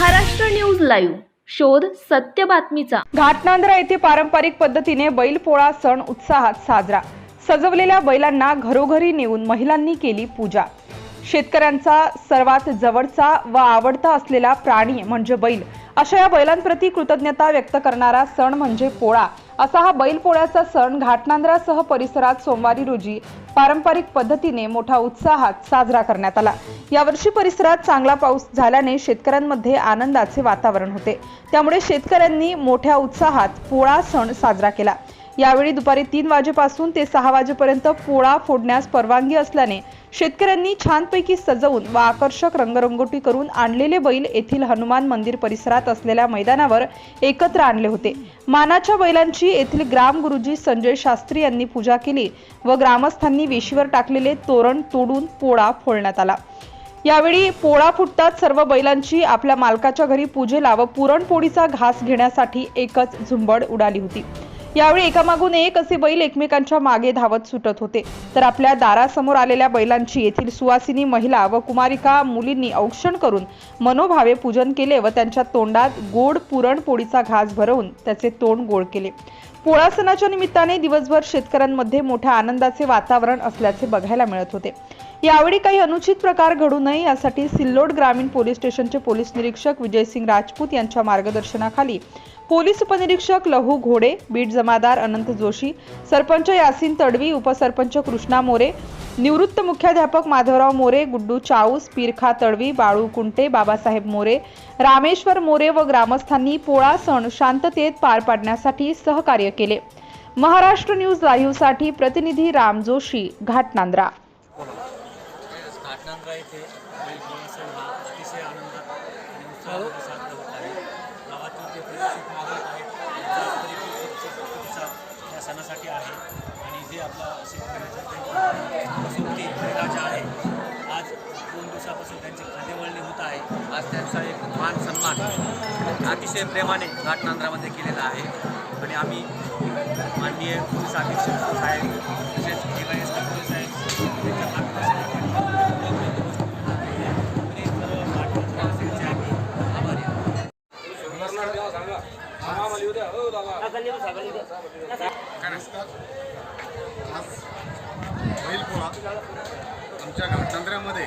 Maharashtra news live. शोध सत्य बातमीचा. घाटनांद्रा येथे पारंपरिक पद्धतीने बैलपोळा सण उत्साहात साजरा. सजवलेल्या बैलांना घरोघरी नेऊन महिलांनी केली पूजा. शेतकऱ्यांचा सर्वात जवळचा व आवडता असलेला प्राणी म्हणजे बैल. अशा या बैलांप्रती कृतज्ञता व्यक्त करणारा सण म्हणजे पोळा. असा हा बैलपोळ्याचा सण घाटनांद्रासह परिसरात सोमवारी रोजी पारंपरिक पद्धतीने मोठ्या उत्साहात साजरा करण्यात आला. यावर्षी परिसरात चांगला पाऊस झाल्याने शेतकऱ्यांमध्ये आनंदाचे वातावरण होते. त्यामुळे शेतकऱ्यांनी मोठ्या उत्साहात पोळा सण साजरा केला. यावेळी दुपारी तीन वाजेपासून ते सहा वाजेपर्यंत पोळा फोडण्यास परवानगी असल्याने शेतकऱ्यांनी छानपैकी सजवून व आकर्षक रंगरंगोटी करून आणलेले बैल येथील हनुमान मंदिर परिसरात असलेल्या मैदानावर एकत्र आणले होते. मानाच्या बैलांची येथील ग्राम गुरुजी संजय शास्त्री यांनी पूजा केली व ग्रामस्थांनी वेशीवर टाकलेले तोरण तोडून पोळा फोडण्यात आला. यावेळी पोळा फुटताच सर्व बैलांची आपल्या मालकाच्या घरी पूजेला व पुरणपोळीचा घास घेण्यासाठी एकच झुंबड उडाली होती. यावेळी एकामागून एक असे बैल एकमेकांच्या मागे धावत सुटत होते. तर आपल्या दारासमोर आलेल्या बैलांची येथील सुवासिनी महिला व कुमारिका मुलींनी औक्षण करून मनोभावे पूजन केले व त्यांच्या तोंडात गोड पुरणपोळीचा घास भरवून त्याचे तोंड गोड केले. पोळा सणाच्या निमित्ताने दिवसभर शेतकऱ्यांमध्ये मोठ्या आनंदाचे वातावरण असल्याचे बघायला मिळत होते. यावेळी काही अनुचित प्रकार घडू नये यासाठी सिल्लोड ग्रामीण पोलीस स्टेशनचे पोलीस निरीक्षक विजयसिंग राजपूत यांच्या मार्गदर्शनाखाली पोलीस उपनिरीक्षक लहू घोडे बीट जमादार अनंत जोशी सरपंच यासिन तडवी उपसरपंच कृष्णा मोरे निवृत्त मुख्याध्यापक माधवराव मोरे गुड्डू चाऊस पीरखा तडवी बाळू कुंटे बाबासाहेब मोरे रामेश्वर मोरे व ग्रामस्थांनी पोळा सण शांततेत पार पाडण्यासाठी सहकार्य केले. महाराष्ट्र न्यूज लाईव्हसाठी प्रतिनिधी राम जोशी घाटनांद्रा. घाटनांद्रा येथे आपला शेतकऱ्याचा कसोटी बैलाचा आहे. आज दोन दिवसापासून त्यांची खादेवळणी होत आहे. आज त्यांचा एक मान सन्मान अतिशय प्रेमाने घाटनांद्रामध्ये केलेला आहे. आणि आम्ही माननीय पोलीस अधीक्षक साहेब तसेच डिवायएस पोलीस साहेब त्यांच्या मार्गदर्शनाखाली आणि सर्व घाटनांद्रावासीयांचे आम्ही आभारी आहोत आज बैलपोळा आमच्या घाटनांद्र्यामध्ये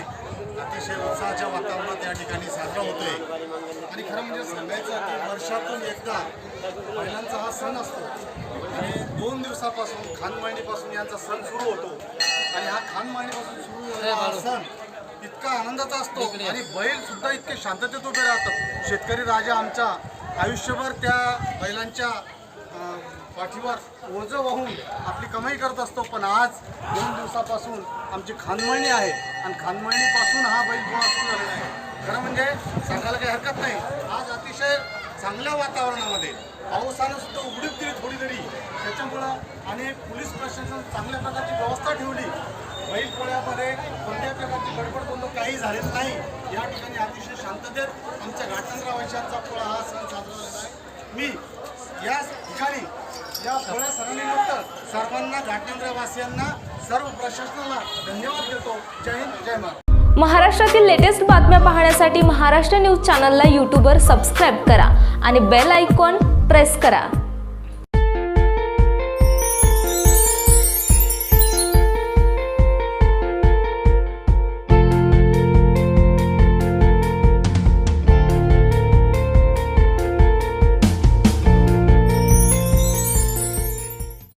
अतिशय उत्साहाच्या वातावरणात या ठिकाणी साजरा होतोय. आणि खरं म्हणजे सांगायचं की वर्षातून एकदा बैलांचा हा सण असतो. आणि दोन दिवसापासून खानमळणीपासून यांचा सण सुरू होतो. आणि हा खानमळणीपासून सुरू झालेला हा सण इतका आनंदाचा असतो. आणि बैल सुद्धा इतके शांततेत उभे राहतात. शेतकरी राजा आमचा आयुष्यभर त्या बैलांच्या पाठीवर ओझं वाहून आपली कमाई करत असतो पण आज दोन दिवसापासून आमची खानमळणी आहे. आणि खानमळणीपासून हा बैलपोळा सुरू झालेला आहे. खरं म्हणजे सांगायला काही हरकत नाही. आज अतिशय चांगल्या वातावरणामध्ये पावसानं सुद्धा उघडीत दिली थोडी तरी त्याच्यामुळं आणि पोलीस प्रशासन चांगल्या प्रकारची व्यवस्था ठेवली. बैलपोळ्यामध्ये कोणत्याही प्रकारची गडबड बोललो काही झालेलं नाही. या ठिकाणी अतिशय शांततेत आमच्या घाटनराव वैशांचा पोळा हा सण साजरा झालेला आहे. मी या ठिकाणी या पोळ्या सणानिमित्त सर्वांना घाटनंद्रावासियांना सर्व प्रशासनाला धन्यवाद देतो. जय हिंद जय महाराज महाराष्ट्रातील लेटेस्ट बातम्या पाहण्यासाठी महाराष्ट्र न्यूज चॅनलला यूट्यूबवर सबस्क्राईब करा आणि बेल आयकॉन प्रेस करा.